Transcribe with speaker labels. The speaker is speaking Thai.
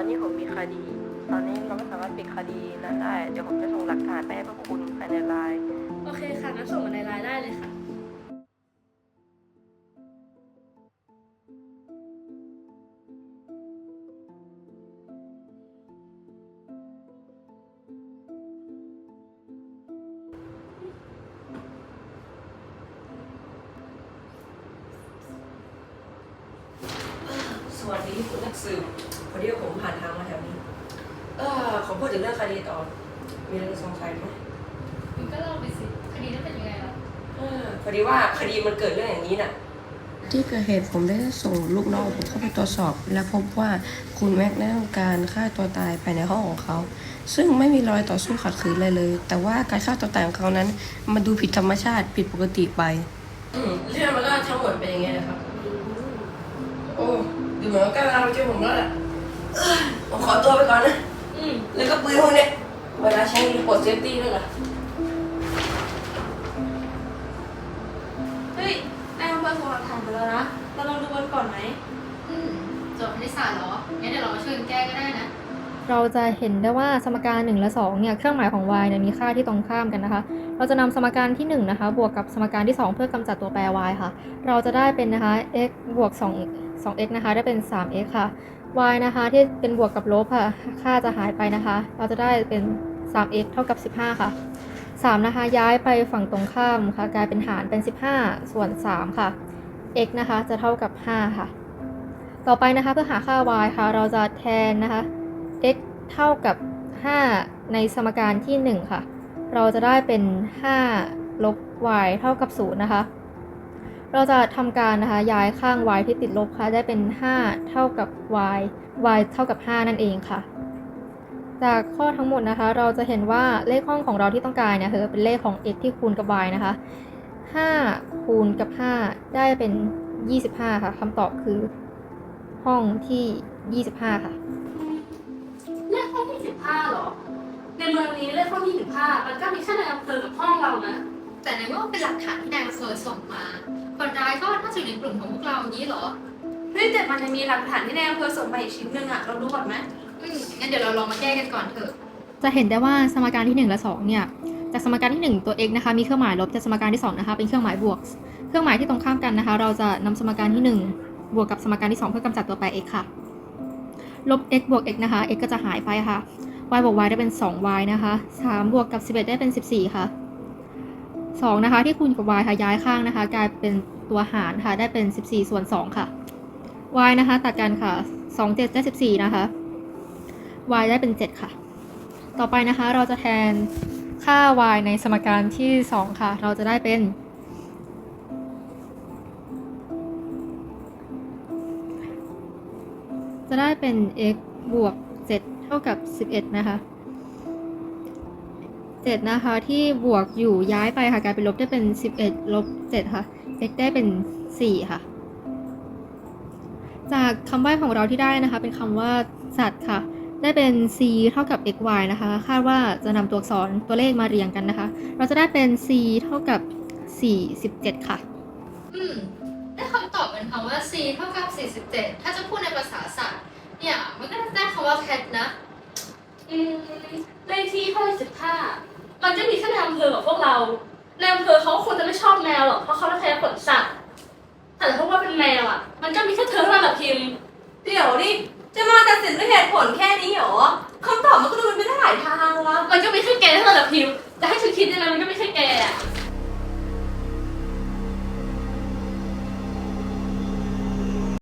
Speaker 1: อ
Speaker 2: นนี้ผมมีคดี ตอนนี้เราไม่สามารถปิดคดีนั้นได้ เดี๋ยวผมจะส่งหลักฐานไปให้พวกคุณภายในไลน์
Speaker 1: โอเคค่ะงั้นส่งมาในไลน์ได้เลยค่ะ
Speaker 2: วัสดีคุณนักสืบพอดีว่าผมผ่านทางมาแถวนี้ เออขอพูดถึงเรื่องคดีต่อ มีอะไรสงสัยไหม
Speaker 3: คุณก็เล่าไปสิ คดีนั้นเป็นยังไงล่ะ
Speaker 2: เออพอดีว่าคดีมันเกิดเรื่องอย่างนี้น่ะ ที่เกิดเหตุผมได้ส่งลูกน้องผมเข้าไปตรวจสอบ และพบว่าคุณแม็กได้ทำการฆ่าตัวตายภายในห้องของเขา ซึ่งไม่มีรอยต่อสู้ขัดขืนเลยเลย แต่ว่าการฆ่าตัวตายของเขานั้นมันดูผิดธรรมชาติผิดปกติไป อืมเรื่องมันก็ทั้งหมดเป็นอย่างไงนะครับโอ้ดู เหมือนว่าใกล้เวลามาเจอผมแล้วแหละเอ้ยผมขอตัวไปก่อนนะ
Speaker 1: อืม
Speaker 2: แล้วก็ปืนพวกเนี้ยเวลาใช้มีปลดเซฟตี้ด้วยล่ะ
Speaker 1: เฮ้ยนายอำเภอส่งหลักฐานไปแล้วนะเราลองดูกันก่อนไหม
Speaker 3: อืมจบคณิตศาสตร์เหรอ งั้นเดี๋ยวเรามาช่วยกันแก้ก็ได้นะ
Speaker 4: เราจะเห็นได้ว่าสมการ 1 และ2เนี่ยเครื่องหมายของ y เนี่ยมีค่าที่ตรงข้ามกันนะคะ เราจะนำสมการที่ 1 นะคะ บวกกับสมการที่ 2 เพื่อกำจัดตัวแปร y ค่ะ เราจะได้เป็นนะคะ x บวก2 2x นะคะ ได้เป็น 3x ค่ะ y นะคะที่เป็นบวกกับลบค่ะ ค่าจะหายไปนะคะ เราจะได้เป็น 3x เท่ากับ 15 ค่ะ 3 นะคะ ย้ายไปฝั่งตรงข้ามค่ะ กลายเป็นหารเป็น 15 ส่วน 3 ค่ะ x นะคะ จะเท่ากับ 5 ค่ะ ต่อไปนะคะ เพื่อหาค่า y ค่ะ เราจะแทนนะคะ x เท่ากับ 5 ในสมการที่ 1 ค่ะ เราจะได้เป็น 5 ลบ y เท่ากับ 0 นะคะ เราจะทำการนะคะย้ายข้าง y ที่ติดลบค่ะได้เป็น 5 เท่ากับ y y เท่ากับ 5 นั่นเองค่ะ จากข้อทั้งหมดนะคะ เราจะเห็นว่าเลขห้องของเราที่ต้องการเนี่ยคือเป็นเลขของ x ที่คูณกับ y นะคะ 5 คูณกับ 5 ได้เป็น 25 ค่ะคำตอบคือห้องที่ 25 ค่ะ
Speaker 1: เมืองนี้เลขห้องที่สิบห้ามันก็มีแค่ในอำเภอกับห้องเรานะ
Speaker 3: แต่ในเมื่อมันเป็นหลักฐานที่นายอำเภอส่งมา คนร้ายก็น่าจะอยู่ในกลุ่มของพวกเราอย่างนี้เหรอ
Speaker 1: เฮ้ยแต่มันยังมีหลักฐานที่ในอำเภอส่งมาอีกชิ้นหนึ่งอะเราดูก่อนไหม
Speaker 3: อืมงั้นเดี๋ยวเราลองมาแก้กันก่อนเถอะ
Speaker 4: จะเห็นได้ว่าสมการที่ 1 และ 2 เนี่ย จากสมการที่ 1 ตัว x นะคะ มีเครื่องหมายลบจากสมการที่ 2 นะคะ เป็นเครื่องหมายบวก เครื่องหมายที่ตรงข้ามกันนะคะ เราจะนำสมการที่ 1 บวกกับสมการที่ 2 เพื่อกำจัดตัวแปร x ค่ะ ลบ x บวก x นะคะ x ก็จะหายไปค่ะ y บวก y ได้เป็น 2y นะคะ3บวกกับ 11 ได้เป็น 14 ค่ะ 2 นะคะ ที่คูณกับ y ค่ะย้ายข้างนะคะ กลายเป็นตัวหารค่ะ ได้เป็น 14 ส่วน 2 ค่ะ y นะคะ ตัดกันค่ะ 2 7 ได้ 14 นะคะ y ได้เป็น 7 ค่ะ ต่อไปนะคะเราจะแทนค่า y ในสมการที่ 2 ค่ะ เราจะได้เป็น จะได้เป็น x บวก ท่ากับ 11 นะคะ7นะคะที่บวกอยู่ย้ายไปค่ะกลายเป็นลบได้เป็น 11ลบ7ค่ะ x ได้เป็น 4 ค่ะ จากคำใบ้ของเราที่ได้นะคะ เป็นคำว่าสัตว์ค่ะ ได้เป็น c เท่ากับ x y นะคะ คาดว่าจะนำตัวอักษรตัวเลขมาเรียงกันนะคะ เราจะได้เป็น c เท่ากับ 47 ค่ะ
Speaker 3: อืมได้คำตอบเป็นคำว่า c เท่ากับ 47 ถ้าจะพูดในภาษาสัตว์เนี่ยมันก็จะได้คำว่า cat นะ
Speaker 1: อืมเลขที่ห้องที่สิบห้ามันจะมีแค่ในอำเภอกับพวกเราในอำเภอเขาคงจะไม่ชอบแมวหรอกเพราะเขาแพ้ขนสัตว์แต่ถ้าว่าเป็นแมวอะ มันก็มีแค่เธอเท่านั้นแหละพิมพ์
Speaker 5: เดี๋ยวนี่จะมาตัดสินด้วยเหตุผลแค่นี้เหรอคำตอบมันก็ดูเป็นไปได้หลายทางวะ
Speaker 1: มันก็มีแค่แกเท่านั้นแหละพิมพ์จะให้ฉันคิดยังไงมันก็ไม่ใช่แกอะ